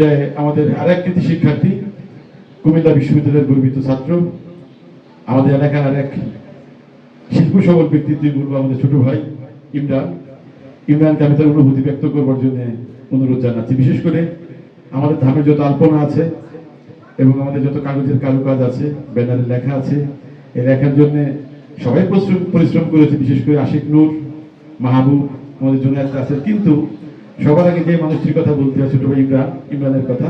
যে আমাদের আরেক কৃতি শিক্ষার্থী, কুমিল্লা বিশ্ববিদ্যালয়ের গর্বিত ছাত্র, আমাদের এলাকার আরেক শিল্প সবল ব্যক্তিত্ব বলব আমাদের ছোট ভাই ইমরান। ইমরানকে আমি তার অনুভূতি ব্যক্ত করবার জন্য অনুরোধ জানাচ্ছি। বিশেষ করে আমাদের ধামের যত আলপনা আছে এবং আমাদের যত কাগজের কারুকাজ আছে, ব্যানারে লেখা আছে এই লেখার জন্য সবাই পরিশ্রম পরিশ্রম করেছে। বিশেষ করে আশিক নূর, মাহবুব, আমাদের জুনিয়র ক্লাসের কিন্তু সবার আগে যে মানুষটির কথা বলতে হয় ছোট ভাই ইমরান, ইমরানের কথা।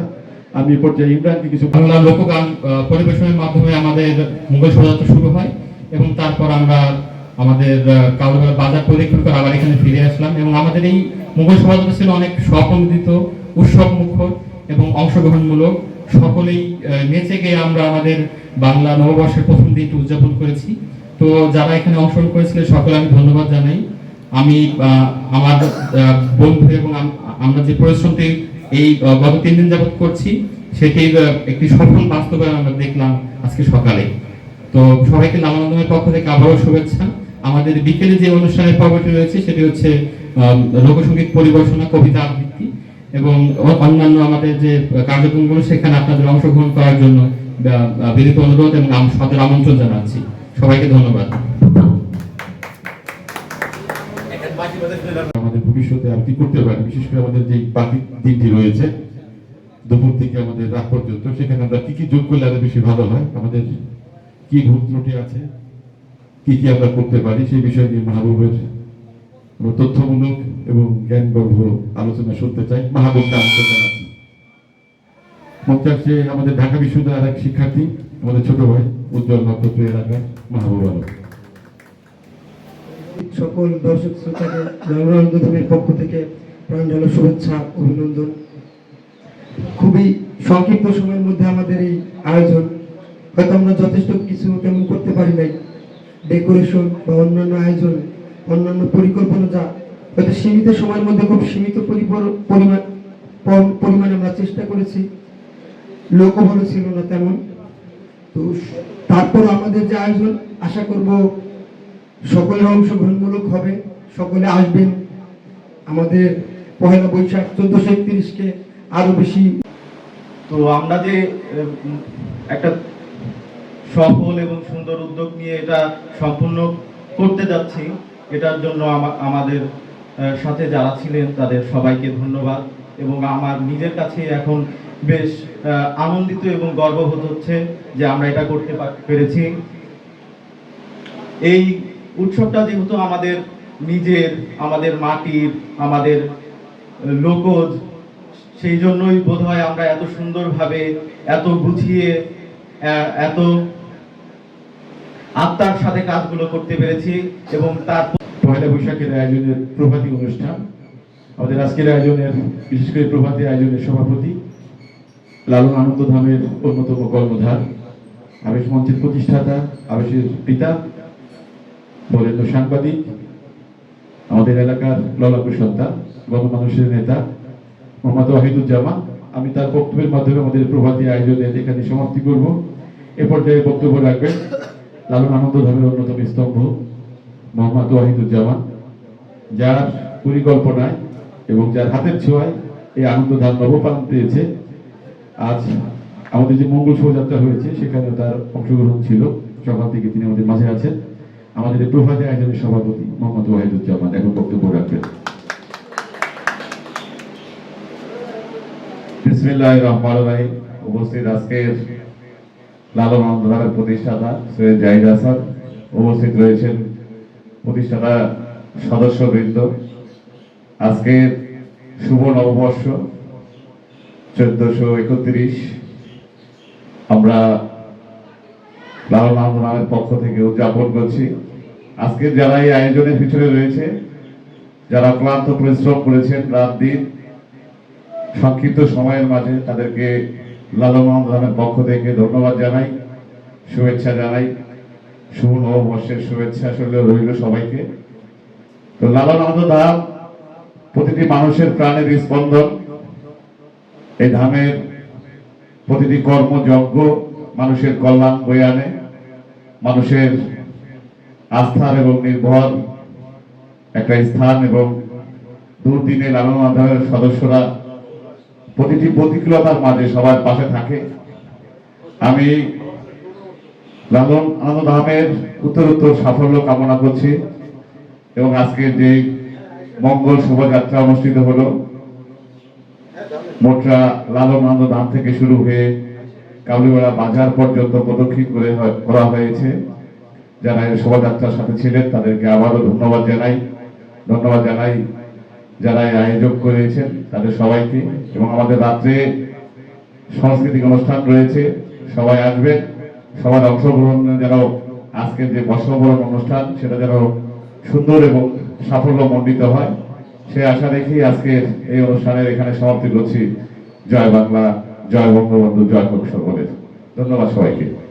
আমি পর্যায়ে ইমরানকে কিছু বাংলা লোকগান পরিবেশনের মাধ্যমে আমাদের মুঘল শোভাযাত্রা শুরু হয় এবং তারপর আমরা আমাদের কাউরবেলা বাজার পরিদর্শন করে আবার এখানে ফিরে আসলাম এবং আমাদের এই মুঘল শোভাযাত্রা ছিল অনেক স্বপন্দিত উৎসব মুখর এবং অংশগ্রহণমূলক। সকলেই নেচে গিয়ে আমরা আমাদের বাংলা নববর্ষের প্রথম দিনটি উদযাপন করেছি। তো যারা এখানে অংশগ্রহণ করেছিলেন সকলে আমি ধন্যবাদ জানাই। আমি আমার বন্ধু এবং আমরা যে পরিশ্রমটি এই গত তিন দিন যাবত করছি, সেটির একটি সফল বাস্তবায়ন আমরা দেখলাম আজকে সকালে। তো সবাইকে লালনন্দনের পক্ষ থেকে আবারও শুভেচ্ছা। আমাদের বিকেলে যে অনুষ্ঠানের পর্বটি রয়েছে, সেটি হচ্ছে লোকসঙ্গীত পরিবেশনা, কবিতা আবৃত্তি এবং অন্যান্য আমাদের যে কার্যক্রমগুলো, সেখানে আপনাদের অংশগ্রহণ করার জন্য বিনীত অনুরোধ এবং সাদর আমন্ত্রণ জানাচ্ছি। সবাইকে ধন্যবাদ। আমাদের ভবিষ্যতে আর কি করতে পারি, বিশেষ করে আমাদের যে বাকি দিনটি রয়েছে, দুপুর থেকে আমাদের রাত পর্যন্ত, সেখানে আমরা কি কি যোগ করলে আরও বেশি ভালো হয়, আমাদের কি ভুল ত্রুটি আছে, কি কি আমরা করতে পারি, সেই বিষয় নিয়ে মাহবুবের তথ্যমূলক এবং জ্ঞানগর্ভ আলোচনা শুনতে চাই। মাহবুবকে আমন্ত্রণ জানাচ্ছি মঞ্চে আসছে আমাদের ঢাকা বিশ্ববিদ্যালয়ের আরেক শিক্ষার্থী, আমাদের ছোট ভাই, উজ্জ্বল নক্ষত্র এলাকার মাহবুব আলম। সকল দর্শক শ্রোতাকে জনগণের পক্ষ থেকে প্রাঞ্জল শুভেচ্ছা, অভিনন্দন। খুবই সংক্ষিপ্ত সময়ের মধ্যে আমাদের এই আয়োজন। হয়তো আমরা যথেষ্ট কিছু তেমন করতে পারি নাই। ডেকোরেশন বা অন্যান্য আয়োজন, অন্যান্য পরিকল্পনা যা হয়তো সীমিত সময়ের মধ্যে খুব সীমিত পরিমাণ পর- পরিমাণে আমরা চেষ্টা করেছি। লোকও ভালো ছিল না তেমন। তো তারপর আমাদের যে আয়োজন, আশা করব সকলের অংশগ্রহণমূলক হবে, সকলে আসবেন। আমাদের পহেলা বৈশাখ চোদ্দশো একত্রিশকে আরও বেশি তো আমরা যে একটা সফল এবং সুন্দর উদ্যোগ নিয়ে এটা সম্পূর্ণ করতে যাচ্ছি, এটার জন্য আমা- আমাদের সাথে যারা ছিলেন তাদের সবাইকে ধন্যবাদ এবং আমার নিজের কাছে এখন বেশ আনন্দিত এবং গর্ববোধ হচ্ছে যে আমরা এটা করতে পেরেছি। এই উৎসবটা যেহেতু আমাদের নিজের, আমাদের মাটির, আমাদের লোকজ, সেই জন্যই বোধহয় আমরা এত সুন্দরভাবে, এত গুছিয়ে এত আত্মার সাথে কাজগুলো করতে পেরেছি এবং তার পয়লা বৈশাখের আয়োজনের প্রভাতী অনুষ্ঠান, আমাদের আজকের আয়োজনের, বিশেষ করে প্রভাতী আয়োজনের সভাপতি, লালন আনন্দ ধামের অন্যতম কর্মধার, আবেশ মঞ্চের প্রতিষ্ঠাতা, আবেশের পিতা বরেণ্য সাংবাদিক, আমাদের এলাকার ললাকু সন্তান গণমানুষের নেতা, মোহাম্মদ ওয়াহিদুজ্জামান। আমি তার বক্তব্যের মাধ্যমে আমাদের প্রভাতী আয়োজনের এখানে সমাপ্তি করব। এ পর্যায়ে বক্তব্য রাখবেন লালন আনন্দ ধামের অন্যতম স্তম্ভ, মোহাম্মদ ওয়াহিদুজ্জামান, যার পরিকল্পনায় এবং যার হাতের ছোঁয়ায় এই আনন্দধাম নবপ্রাণ পেয়েছে। আজ আমাদের যে মঙ্গল শোভাযাত্রা হয়েছে সেখানে তার অংশগ্রহণ ছিল। সকাল থেকে তিনি আমাদের মাঝে আছেন। আমাদের প্রভাতী আয়োজনের সভাপতি মোহাম্মদ ওয়াহিদুজ্জামান এখন বক্তব্য রাখবেন। আজকের প্রতিষ্ঠাতা জাহিদ উপস্থিত রয়েছেন প্রতিষ্ঠাতা আজকের শুভ নববর্ষ একত্রিশ। আমরা লালন আন্দোলনের পক্ষ থেকে উদযাপন করছি। আজকের যারা এই আয়োজনের পিছনে রয়েছে, যারা ক্লান্ত পরিশ্রম করেছেন রাত দিন, সংক্ষিপ্ত সময়ের মাঝে তাদেরকে লালন আন্দোলনের পক্ষ থেকে ধন্যবাদ জানাই, শুভেচ্ছা জানাই। শুভ নববর্ষের শুভেচ্ছা আসলে রইল সবাইকে। তো লালন ধাম প্রতিটি মানুষের প্রাণের স্পন্দন, এই ধামের প্রতিটি কর্মযজ্ঞ মানুষের কল্যাণ বয়ে আনে, মানুষের আস্থার এবং নির্ভর একটা স্থান এবং দুর্দিনে লালন আন্ধারের সদস্যরা প্রতিটি প্রতিকূলতার মাঝে সবার পাশে থাকে। আমি লালন আনন্দ উত্তর উত্তর সাফল্য কামনা করছি এবং আজকে যে মঙ্গল শোভাযাত্রা অনুষ্ঠিত হলো, মোটরা লালন আনন্দ ধাম থেকে শুরু হয়ে কাবলিবেড়া বাজার পর্যন্ত প্রদক্ষিণ করে করা হয়েছে। যারা এই শোভাযাত্রার সাথে ছিলেন, তাদেরকে আবারও ধন্যবাদ জানাই। ধন্যবাদ জানাই যারা এই আয়োজক করেছেন, তাদের সবাইকে। এবং আমাদের রাত্রে সাংস্কৃতিক অনুষ্ঠান রয়েছে, সবাই আসবেন। সবার অংশগ্রহণ যেন আজকের যে বর্ষবরণ অনুষ্ঠান, সেটা যেন সুন্দর এবং সাফল্য মণ্ডিত হয়। সে আশা রেখেই আজকের এই অনুষ্ঠানের এখানে সমাপ্তি করছি। জয় বাংলা, জয় বঙ্গবন্ধু, জয় হোক সকলের। ধন্যবাদ সবাইকে।